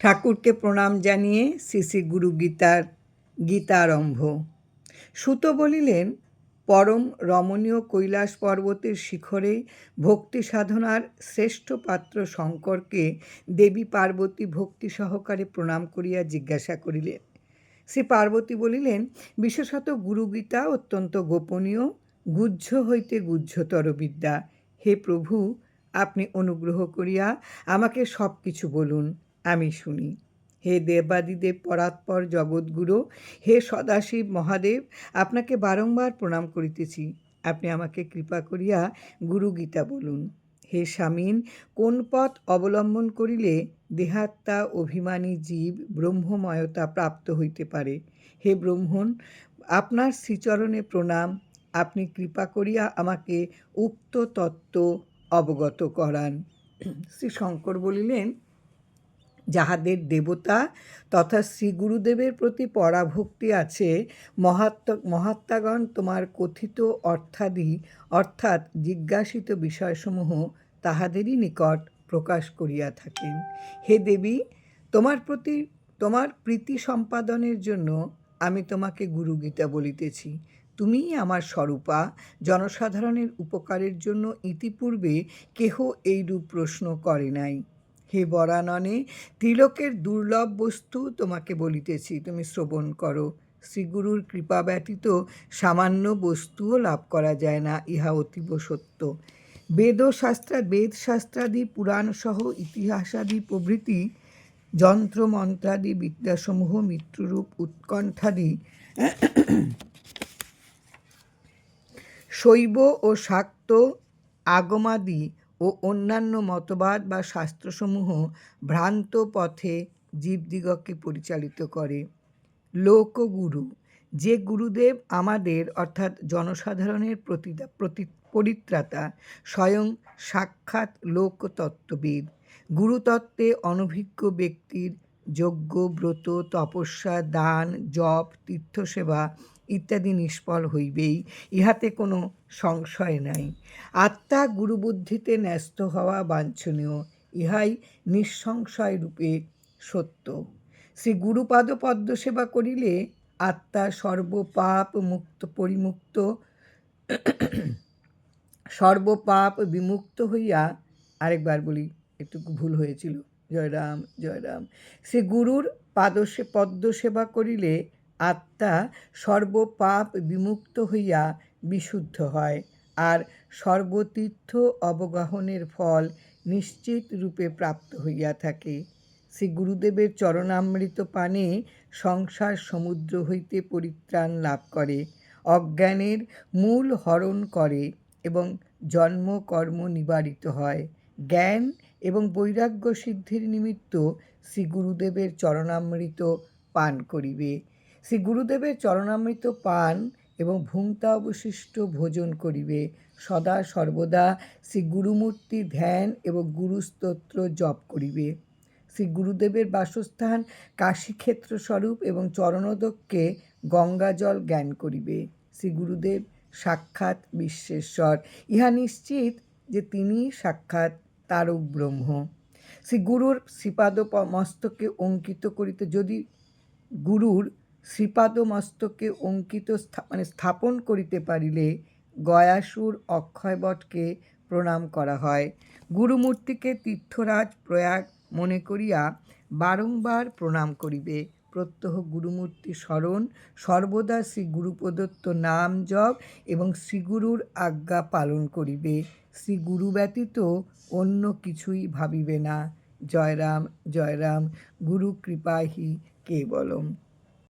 ঠাকুরকে প্রণাম জানিয়ে শ্রী গুরু গীতার গীতারম্ভ। সুত বলিলেন, পরম রমণীয় কৈলাস পর্বতের শিখরে ভক্তি সাধনার শ্রেষ্ঠ পাত্র শঙ্করকে দেবী পার্বতী ভক্তি সহকারে প্রণাম করিয়া জিজ্ঞাসা করিলেন। শ্রী পার্বতী বলিলেন, বিশেষত গুরুগীতা অত্যন্ত গোপনীয়, গুহ্য হইতে গুহ্যতর বিদ্যা। হে প্রভু, আপনি অনুগ্রহ করিয়া আমাকে সব কিছু বলুন। আমি শুনি। হে দেবাদিদেব, পরাৎপর জগৎগুরু হে সদাশিব মহাদেব, আপনাকে বারংবার প্রণাম করিতেছি। আপনি আমাকে কৃপা করিয়া গুরু গীতা বলুন। হে স্বামীন, কোন পথ অবলম্বন করিলে দেহাত্মা অভিমানী জীব ব্রহ্মময়তা প্রাপ্ত হইতে পারে? হে ব্রহ্মণ, আপনার শ্রীচরণে প্রণাম। আপনি কৃপা করিয়া আমাকে উক্ত তত্ত্ব অবগত করান। শ্রী শঙ্কর বলিলেন যাহাদের দেবতা তথা শ্রী গুরুদেবের প্রতি পরাভক্তি আছে, মহাত্ম, মহাত্মাগণ তোমার কথিত অর্থাদি, অর্থাৎ জিজ্ঞাসিত বিষয়সমূহ তাহাদেরই নিকট প্রকাশ করিয়া থাকেন। হে দেবী, তোমার প্রতি, তোমার প্রীতি সম্পাদনের জন্য আমি তোমাকে গুরুগীতা বলিতেছি। তুমিই আমার স্বরূপা, জনসাধারণের উপকারের জন্য ইতিপূর্বে কেহ এইরূপ প্রশ্ন করে নাই। হে বরাননে তিলকের দুর্লভ বস্তু তোমাকে বলিতেছি, তুমি শ্রবণ করো। শ্রীগুরুর কৃপা ব্যতীত সামান্য বস্তুও লাভ করা যায় না, ইহা অতীব সত্য। বেদশাস্ত্রা, বেদশাস্ত্রাদি, পুরাণসহ ইতিহাসাদি প্রভৃতি, যন্ত্রমন্ত্রাদি, বিদ্যাসমূহ, মৃত্যুরূপ, উৎকণ্ঠাদি শৈব ও শাক্ত আগমাদি ও অন্যান্য মতবাদ বা শাস্ত্রসমূহ ভ্রান্ত পথে জীবদিগকে পরিচালিত করে। লোকগুরু, যে গুরুদেব আমাদের অর্থাৎ জনসাধারণের প্রতিটা প্রতি পরিত্রাতা, স্বয়ং সাক্ষাৎ লোকতত্ত্ববিদ। গুরুতত্ত্বে অনভিজ্ঞ ব্যক্তির যজ্ঞ, ব্রত, তপস্যা, দান, জপ, তীর্থসেবা ইত্যাদি নিষ্ফল হইবেই, ইহাতে কোনো সংশয় নাই। আত্মা গুরুবুদ্ধিতে ন্যস্ত হওয়া বাঞ্ছনীয়, ইহাই নিঃসংশয় রূপে সত্য। শ্রী গুরুপাদ পদ্ম সেবা করিলে আত্মা সর্বপাপ মুক্ত পরিমুক্ত, সর্বপাপ বিমুক্ত হইয়া, আরেকবার বলি, একটু ভুল হয়েছিল। জয়রাম জয়রাম। শ্রী গুরুর পাদসে পদ্ম সেবা করিলে আত্মা সর্বপাপ বিমুক্ত হইয়া বিশুদ্ধ হয় আর সর্বতীর্থ অবগাহনের ফল নিশ্চিত রূপে প্রাপ্ত হইয়া থাকে। শ্রী গুরুদেবের চরণামৃত পানে সংসার সমুদ্র হইতে পরিত্রাণ লাভ করে, অজ্ঞানের মূল হরণ করে এবং জন্ম কর্ম নিবারিত হয়। জ্ঞান এবং বৈরাগ্য সিদ্ধির নিমিত্ত শ্রী গুরুদেবের চরণামৃত পান করিবে। শ্রী গুরুদেবের চরণামৃত পান এবং ভুংতা অবশিষ্ট ভোজন করিবে। সদা সর্বদা শ্রী গুরুমূর্তি ধ্যান এবং গুরুস্তোত্র জপ করিবে। শ্রী গুরুদেবের বাসস্থান কাশীক্ষেত্র স্বরূপ এবং চরণোদককে গঙ্গাজল জ্ঞান করিবে। শ্রী গুরুদেব সাক্ষাৎ বিশ্বেশ্বর। ইহা নিশ্চিত যে তিনি সাক্ষাৎ তারক ব্রহ্ম শ্রী গুরুর শ্রীপাদ মস্তকে অঙ্কিত করিতে যদি গুরুর শ্রীপাদ মস্তকে অঙ্কিত মানে স্থাপন করিতে পারিলে গয়াসুর অক্ষয়বটকে প্রণাম করা হয়। গুরুমূর্তিকে তীর্থরাজ প্রয়াগ মনে করিয়া বারংবার প্রণাম করিবে। প্রত্যহ গুরুমূর্তি স্মরণ, সর্বদা শ্রী গুরু প্রদত্ত নাম জপ এবং শ্রীগুরুর আজ্ঞা পালন করিবে। শ্রী গুরু ব্যতীত অন্য কিছুই ভাবিবে না। জয়রাম জয়রাম, গুরু কৃপাহি কেবলম।